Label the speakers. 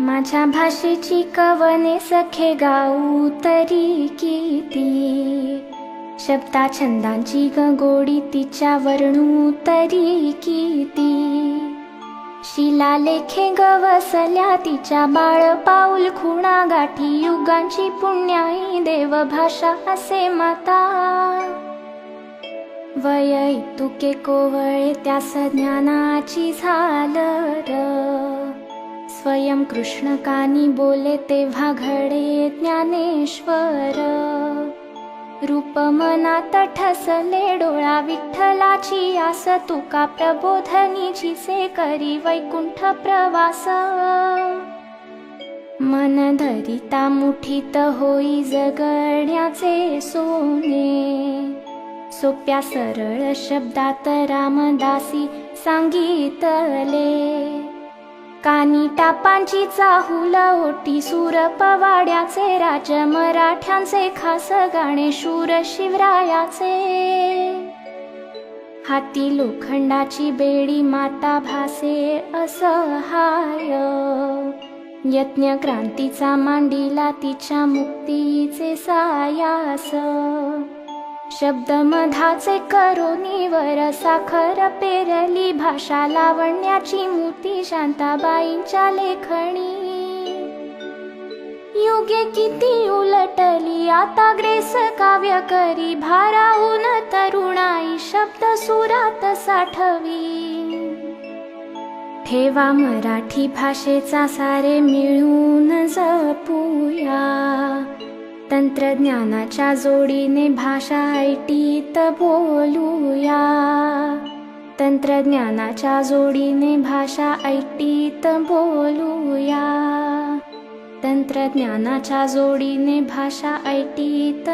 Speaker 1: माझ्या भाषेची कवने सखे गाऊ तरी किती? शब्दा छंदांची गंगोडी तिच्या वर्णू तरी किती? शिला लेखे गवसल्या तिच्या बाळ पाऊल खुणा गाठी युगांची पुण्याई देव भाषा असे माता. वय तुके कोवळे त्या ज्ञानाची र स्वयं कृष्ण कानी बोले तेव्हा घडे ज्ञानेश्वर. रूपमनात ठसले डोळा विठ्ठलाची आस तुका प्रबोधनीची से करी वैकुंठ प्रवास. मन धरिता मुठीत होई जगण्याचे सोने. सोप्या सरळ शब्दात रामदासी सांगितले. कानी टापांची चाहूल ओटी सूर पवाड्याचे राज मराठ्यांचे खास गाणे शूर शिवरायाचे. हाती लोखंडाची बेडी माता भासे असहाय यज्ञ क्रांतीचा मांडीला तिच्या मुक्तीचे सायास. शब्द मधाचे करोनीवर साखर पेरली भाषा लावण्याची मूर्ती शांताबाईंच्या लेखणी. युगे किती उलटली आता ग्रेस काव्य करी भाराहून तरुणाई शब्द सुरात साठवी. ठेवा मराठी भाषेचा सारे मिळून जपूया. तंत्रज्ञानाच्या जोडीने भाषा ऐटीत बोलूया. तंत्रज्ञानाच्या जोडीने भाषा ऐटीत बोलूया. तंत्रज्ञानाच्या जोडीने भाषा ऐटीत